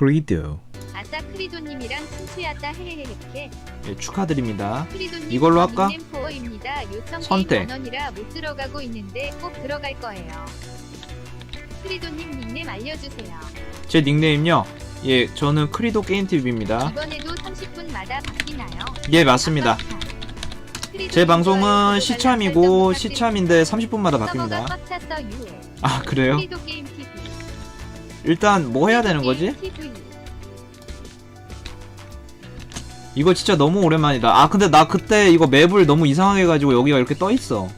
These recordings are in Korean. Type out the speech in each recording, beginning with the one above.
크리도 아싸 크리도님이랑 친추였다 헤헤헤헤 예, 축하드립니다. 크리도님 이걸로 할까? 포어입니다. 요청 선택. 원원이라 못 들어가고 있는데 꼭 들어갈 거예요. 크리도님 닉네임 알려주세요. 제 닉네임요. 예, 저는 크리도 게임 TV입니다. 이번에도 30분마다 바뀌나요? 예, 맞습니다. 제 방송은 시참이고 시참인데 30분마다 설정 바뀝니다. 아, 그래요? 크리도 게임. 일단 뭐 해야 되는 거지? 이거 진짜 너무 오랜만이다. 아, 근데 나 그때 이거 맵을 너무 이상하게 해가지고 여기가 이렇게 떠 있어.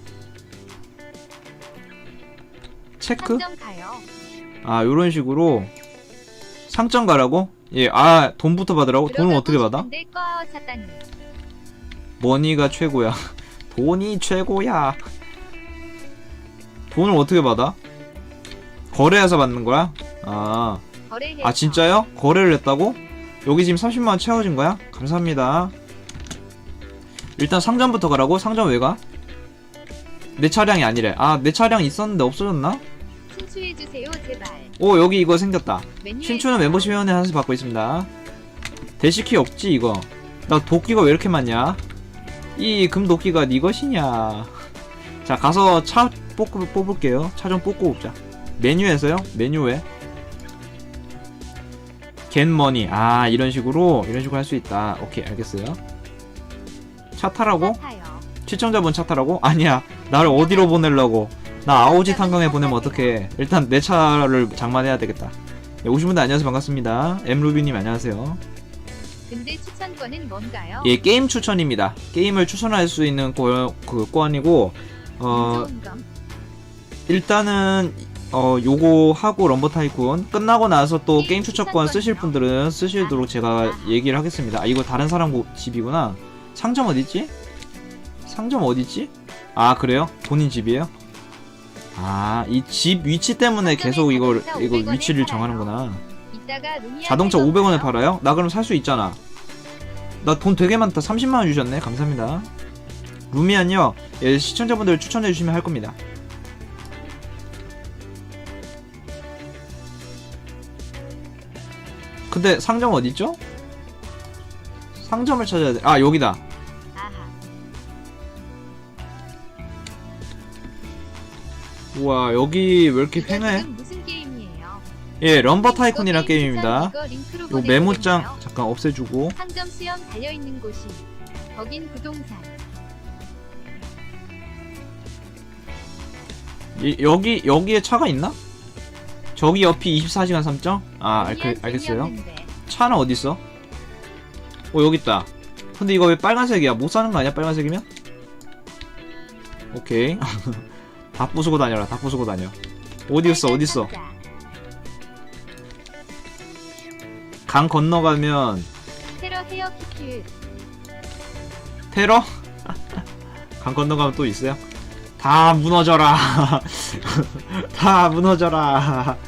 체크? 아, 요런 식으로 상점 가라고? 예, 아, 돈부터 받으라고? 돈을 들어가고 어떻게 받아? 머니가 최고야. 돈이 최고야. 돈을 어떻게 받아? 거래해서 받는 거야? 아. 아 진짜요? 거래를 했다고? 여기 지금 30만원 채워진 거야? 감사합니다. 일단 상점부터 가라고? 상점 왜 가? 내 차량이 아니래. 아, 내 차량 있었는데 없어졌나? 친추해 주세요 제발. 오, 여기 이거 생겼다. 메뉴에 신추는 멤버십 회원에 하나씩 받고 있습니다. 대시키 없지 이거. 나 도끼가 왜 이렇게 많냐? 이 금도끼가 네 것이냐? 자 가서 차 뽑고 뽑을게요. 차 좀 뽑고 뽑자. 메뉴에서요? 메뉴에 겟머니 아 이런 식으로 이런 식으로 할 수 있다. 오케이 알겠어요. 차 타라고? 시청자분 차 타라고? 아니야. 나를 어디로 보내려고? 나 아오지 탄광에 보내면 어떡해. 일단 내 차를 장만해야 되겠다. 네, 오신 분들 안녕하세요. 반갑습니다. 엠루비님 안녕하세요. 근데 추천권은 뭔가요? 예, 게임 추천입니다. 게임을 추천할 수 있는 거, 그 권이고, 어. 일단은, 어, 요거 하고 럼버 타이쿤 끝나고 나서 또 게임 추천권 쓰실 분들은 쓰시도록 제가 얘기를 하겠습니다. 아, 이거 다른 사람 고- 집이구나. 상점 어딨지? 상점 어딨지? 아, 그래요? 본인 집이에요? 아, 이 집 위치 때문에 계속 이걸, 이거 위치를 정하는구나. 자동차 새 500원에 건가요? 팔아요? 나 그럼 살 수 있잖아. 나 돈 되게 많다. 30만원 주셨네. 감사합니다. 루미안요, 예, 시청자분들 추천해주시면 할 겁니다. 근데 상점 어딨죠? 상점을 찾아야 돼. 아, 여기다. 우와, 여기 왜 이렇게 무슨 게임이에요? 예, 럼버 타이쿤이란 게임 게임입니다. 요 메모장? 잠깐 없애주고. 상점 수염 달려 있는 곳이 거긴 부동산. 이- 여기 여기에 차가 있나? 저기 옆이 24시간 3점? 아 알, 루미안 알겠어요. 차는 어디 있어? 어 여기 있다. 근데 이거 왜 빨간색이야? 못 사는 거 아니야? 빨간색이면? 오케이. 다 부수고 다녀라. 다 부수고 다녀. 어디 있어? 어디 있어? 상자. 강 건너가면 테러 헤어 키트. 테러? 강 건너가면 또 있어요? 다 무너져라. 다 무너져라.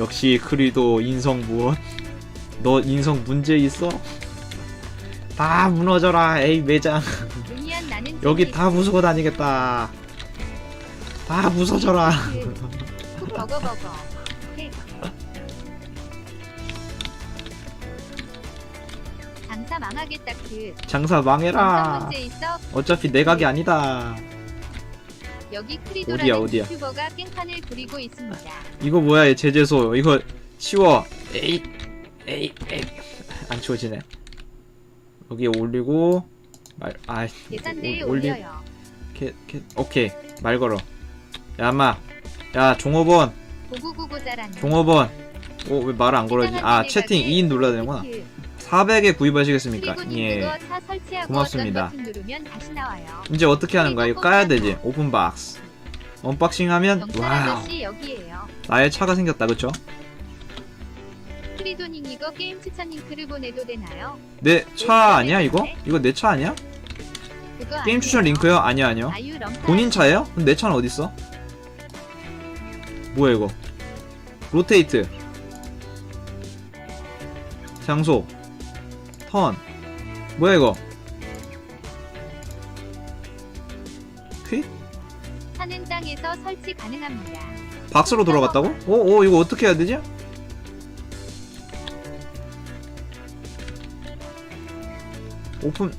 역시 크리도 인성 무엇? 너 인성 문제 있어? 다 무너져라. 에이 매장. 여기 다 부수고 다니겠다. 다 부서져라. 장사 망하겠다 그. 장사 망해라. 어차피 내 각이 아니다. 여기 크리도라는 어디야? 유튜버가 깽판을 부리고 있습니다. 이거 뭐야 얘 제재소. 이거 치워. 에이 에이 에이. 안 치워지네. 여기 올리고 말 아. 계산대에 올리- 올려요. 게, 게, 오케이 말 걸어. 야 인마. 야 종업원 고구고구 잘하는. 종업원. 오 왜 말 안 걸어지? 아 채팅 2인 눌러야 되는구나. 400에 구입하시겠습니까? 예. 고맙습니다. 이제 어떻게 하는 거야? 이거 까야 되지. 오픈 박스. 언박싱 하면 와우. 나의 차가 생겼다. 그쵸? 크리도닝 이거 게임 추천 링크를 보내도 되나요? 내 차 아니야 이거? 이거 내 차 아니야? 게임 추천. 링크요? 아니요 아니요. 본인 차예요? 그럼 내 차는 어디 있어? 뭐야 이거? 로테이트. 장소. 턴 뭐야 이거 퀵? 하는 땅에서 설치 가능합니다. 박스로 돌아갔다고? 어? 어? 이거 어떻게 해야 되지? 오픈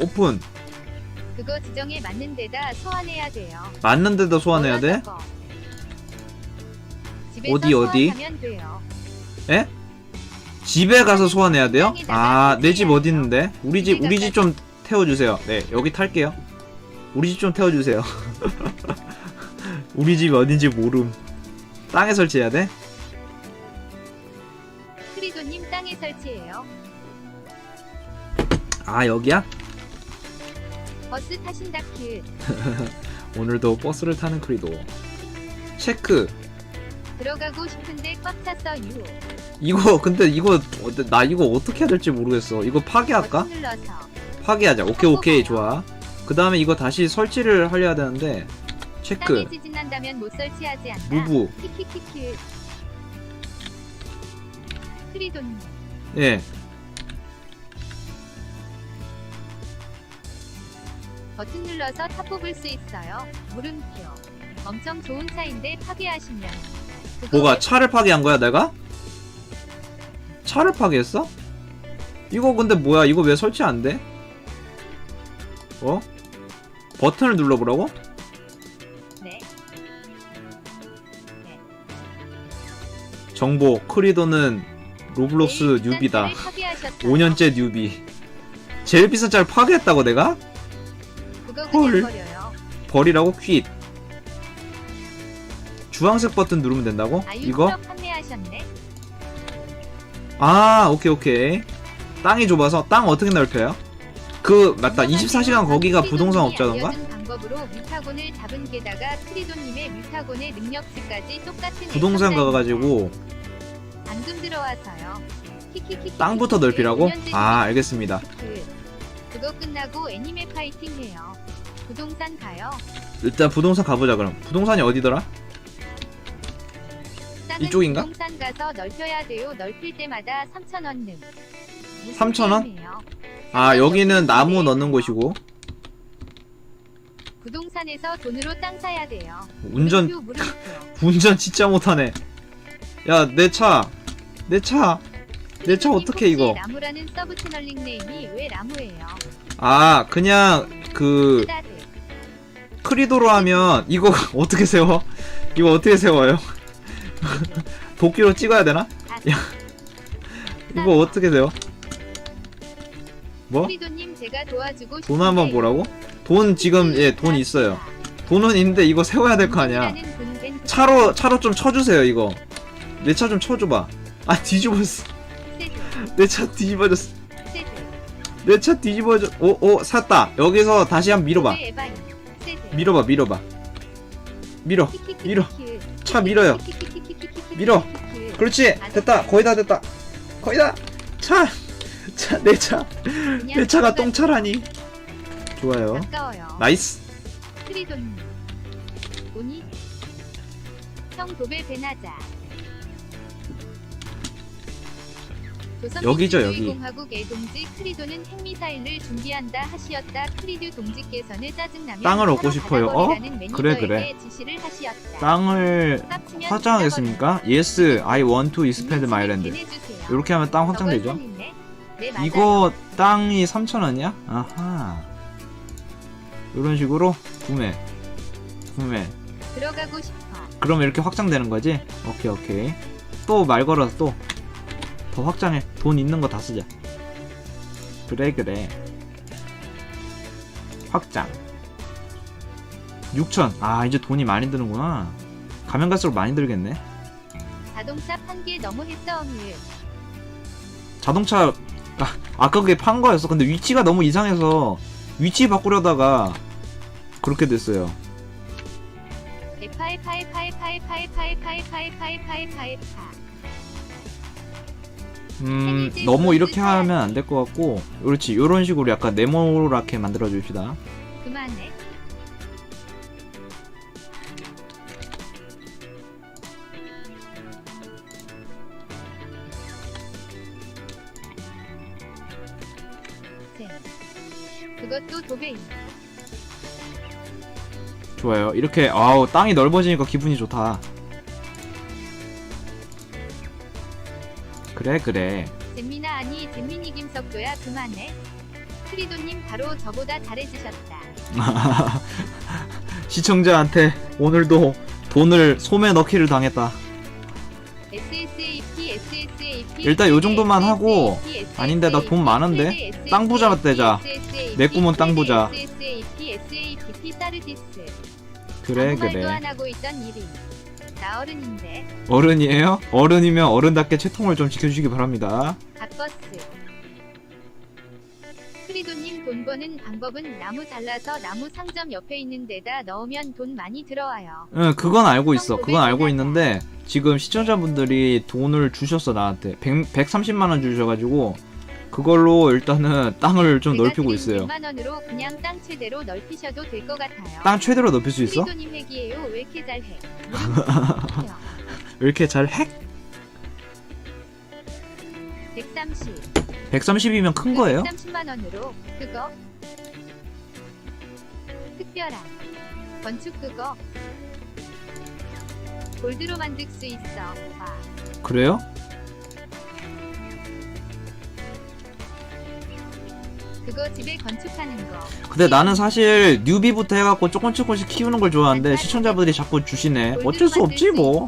오픈 그거 지정에 맞는 데다 소환해야 돼요. 맞는 데다 소환해야 돼? 어디, 어디? 어디? 에? 집에 가서 소환해야 돼요? 아, 내 집 어디 있는데? 우리 집, 우리 집 좀 태워주세요. 네, 여기 탈게요. 우리 집 좀 태워주세요. 우리 집 어딘지 모름. 땅에 설치해야 돼? 크리도님 땅에 설치해요. 아, 여기야? 버스 타신다 킬. 그. 오늘도 버스를 타는 크리도. 체크. 들어가고 싶은데 꽉 찼어요. 이거 근데 이거 나 이거 어떻게 해야 될지 모르겠어. 이거 파괴할까? 파괴하자. 오케이 어, 오케이 어, 어. 좋아. 그 다음에 이거 다시 설치를 하려야 되는데 체크 못 설치하지 않나. 무브 예 버튼 눌러서 타 뽑을 수 있어요. 물음표. 엄청 좋은 차인데 파괴하시면 뭐가 차를 파괴한 거야 내가? 차를 파괴했어? 이거 근데 뭐야 이거 왜 설치 안 돼? 어? 버튼을 눌러보라고? 네. 네. 정보 크리도는 로블록스 뉴비다 5년째 뉴비 제일 비싼 차를 파괴했다고 내가? 헐 버리라고 퀴 주황색 버튼 누르면 된다고? 이거? 아 오케이 오케이 땅이 좁아서 땅 어떻게 넓혀요? 그 맞다 24시간 거기가 부동산 업자던가? 부동산 가가지고 땅부터 넓히라고? 아 알겠습니다 그거 끝나고 애니메 파이팅 해요 부동산 가요 일단 부동산 가보자 그럼 부동산이 어디더라? 이쪽인가? 산 가서 넓혀야 돼요. 넓힐 때마다 3,000원 는 3,000원? 아 여기는 나무 네. 넣는 곳이고 부동산에서 돈으로 땅 사야 돼요. 운전 운전 진짜 못하네. 야 내 차, 내 차, 내 차 어떻게 이거? 나무라는 서브 채널링 네임이 왜 나무예요? 아 그냥 그 크리도로 하면 이거 어떻게 세워? 이거 어떻게 세워요? 도끼로 찍어야 되나? 야 이거 어떻게 돼요? 뭐? 돈 한번 보라고? 돈 지금 예 돈 있어요. 돈은 있는데 이거 세워야 될 거 아니야. 차로 차로 좀 쳐주세요 이거. 내 차 좀 쳐줘봐. 아 뒤집었어. 내 차 뒤집어졌어. 내 차 뒤집어져 오오 샀다. 여기서 다시 한번 밀어봐. 밀어봐 밀어봐. 밀어. 밀어. 차 밀어요. 밀어. 그렇지. 됐다. 거의 다 됐다. 거의 다차차내차내 차가 똥차라니. 좋아요. 나이스. 트리돈 오니 형 도배 배나자. 여기죠, 여기. 공화국 애동지 크리도는 핵미사일을 준비한다 하시었다 크리듀 동지께서는 짜증나면 땅을 얻고 싶어요. 어? 그래, 그래. 땅을 확장하겠습니까? Yes, I want to expand my land. 이렇게 하면 땅 확장되죠? 이거 땅이 3,000원이야? 아하. 이런 식으로 구매. 구매. 들어가고 싶어. 그럼 이렇게 확장되는 거지? 오케이, 오케이. 또 말 걸어서 또. 더 확장해 돈 있는 거 다 쓰자 그래 그래 확장 6천 아 이제 돈이 많이 드는구나 가면 갈수록 많이 들겠네 자동차 판 게 너무 했어 자동차 아, 아까 그게 판 거였어 근데 위치가 너무 이상해서 위치 바꾸려다가 그렇게 됐어요 F8 8 8 8 8 8 8 8 8 8 8 8 8 음, 너무 이렇게 하면 안 될 것 같고, 그렇지. 이런 식으로 약간 네모랗게 만들어 줍시다. 그만해. 네. 그것도 도배인. 좋아요. 이렇게, 아우, 땅이 넓어지니까 기분이 좋다. 그래, 그래. 잼민아 아니 잼민이 김석도야 그만해. 크리도님 바로 저보다 잘해주셨다. 시청자한테 오늘도 돈을 소매 넣기를 당했다. SSAP, SSAP, 일단 요 정도만 하고, 아닌데, 나 돈 많은데? 땅 부자 되자. 내 꿈은 땅 부자. SSAP, SAP, 사르디스. 그래 아무 말도 그래. 안 하고 있던 일이. 나 어른인데 어른이에요? 어른이면 어른답게 채통을 좀 지켜주시기 바랍니다. 갓버스. 크리도님 돈 버는 방법은 나무 잘라서 나무 상점 옆에 있는 데다 넣으면 돈 많이 들어와요. 응, 그건 알고 있어. 그건 알고 있는데 지금 시청자분들이 돈을 주셨어 나한테 100, 130만 원 주셔가지고 그걸로 일단은 땅을 좀 넓히고 있어요. 100만 원으로 그냥 땅 최대로 넓히셔도 될 것 같아요. 땅 최대로 넓힐 수 있어? 크리도님 핵이에요. 왜 이렇게 잘해? 물음표. 왜 이렇게 잘 핵? 130. 130이면 큰 거예요? 130만 원으로 그거 특별한 건축 그거 골드로 만들 수 있어. 와. 그래요? 그거 집에 건축하는 거. 근데 나는 사실 뉴비부터 해갖고 조금 조금씩 키우는 걸 좋아하는데 시청자분들이 자꾸 주시네. 어쩔 수 없지 뭐.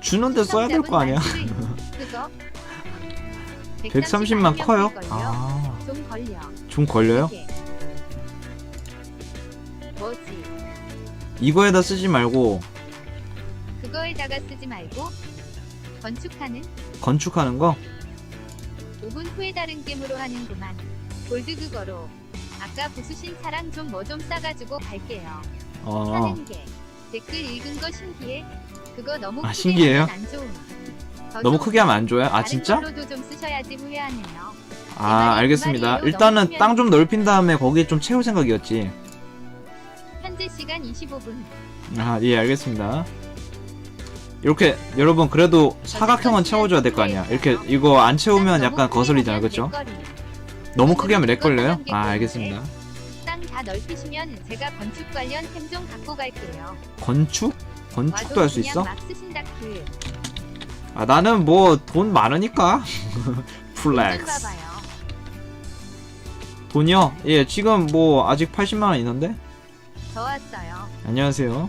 주는데 써야 될 거 아니야. 그거 130만 커요? 아, 좀 걸려. 좀 걸려요? 이게. 뭐지? 이거에다 쓰지 말고 그거에다가 쓰지 말고 건축하는 건축하는 거? 5분 후에 다른 게임으로 하는구만. 골드 그거로. 아까 부수신 사랑 좀 뭐 좀 싸가지고 갈게요. 어, 사는 게. 댓글 읽은 거 신기해? 그거 너무 아, 크게 신기해요? 하면 안 좋음. 더 너무. 크게 하면 안 좋아요? 아 다른 진짜? 걸로도 좀 쓰셔야지 후회하네요. 아 알겠습니다. 일단은 땅 좀 넓힌 다음에 거기에 좀 채울 생각이었지. 현재 시간 25분. 아 예 알겠습니다. 이렇게 여러분 그래도 사각형은 채워줘야 될 거 아니야. 이렇게 이거 안 채우면 약간 거슬리잖아, 그렇죠? 너무 크게 하면 렉 걸려요? 아 알겠습니다. 땅 다 넓히시면 제가 건축 관련 템좀 갖고 갈게요. 건축? 건축도 할 수 있어? 막 쓰신다 그. 아 나는 뭐 돈 많으니까. 좀 플렉스. 봐봐요. 돈이요? 예 지금 뭐 아직 80만 원 있는데. 저 왔어요. 안녕하세요.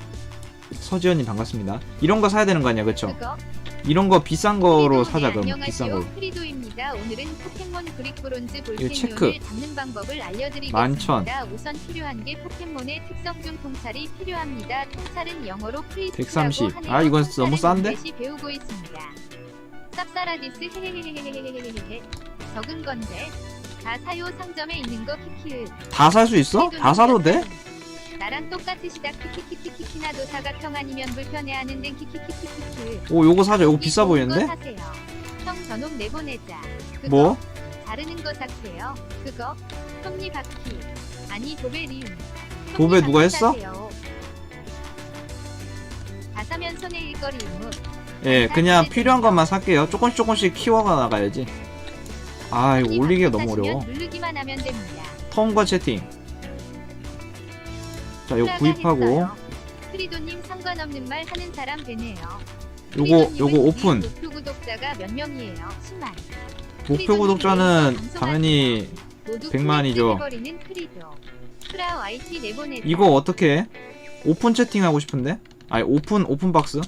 서지현님 반갑습니다. 이런 거 사야 되는 거 아니야, 그쵸? 그거 이런 거 비싼 거로 사자 그럼 비싼 걸로. 프리도입니다. 오늘은 포켓몬 그릭 브론즈 볼펜을 잡는 방법을 알려드리겠습니다. 만천. 우선 필요한 게 포켓몬의 특성 중 통찰이 필요합니다. 통찰은 영어로 프리스라고 하네요. 아 이건 너무 싼데? 배우고 있습니다. 쌉싸라디스 헤헤헤헤헤헤헤헤 적은 건데 다 사요 상점에 있는 거 키키. 다살 수 있어? 다 사도 돼? 나랑 똑같으시다 키키키키키키 나 도 사각형 아니면 불편해하는 데 키키키키키키 오 요거 사자. 요거 비싸 보이는데? 사세요. 형 저놈 내보내자. 그거 뭐? 자르는 거 삭세요. 그거 톱니바퀴 아니 도배 리움. 도배 누가 했어? 사세요. 다 사면 손해 일거리 의무. 예, 그냥 필요한 것만 살게요. 조금씩 조금씩 키워가 나가야지. 아, 이거 올리기가 너무 어려워. 누르기만 하면 됩니다. 텀과 채팅. 자, 이거 구입하고 크리도님 상관없는 말 하는 사람 되네요. 요거 요거 오픈. 목표 구독자가 몇 명이에요? 10만. 목표 구독자는 당연히 모두 100만이죠. 버리는 크리도. 프라 YT 내보내. 이거 어떻게 해? 오픈 채팅 하고 싶은데? 아니, 오픈 오픈 박스?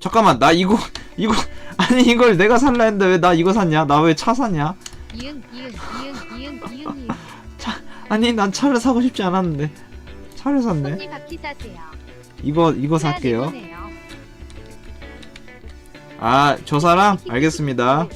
잠깐만, 나 이거 이거 아니 이걸 내가 살라 했는데 왜 나 이거 샀냐? 나 왜 차 샀냐? 이응 이응 이응 이응 이응 이응. 아니, 난 차를 사고 싶지 않았는데. 차를 샀네. 손님 바퀴 사세요. 이거 이거 살게요. 아, 저 사람? 알겠습니다.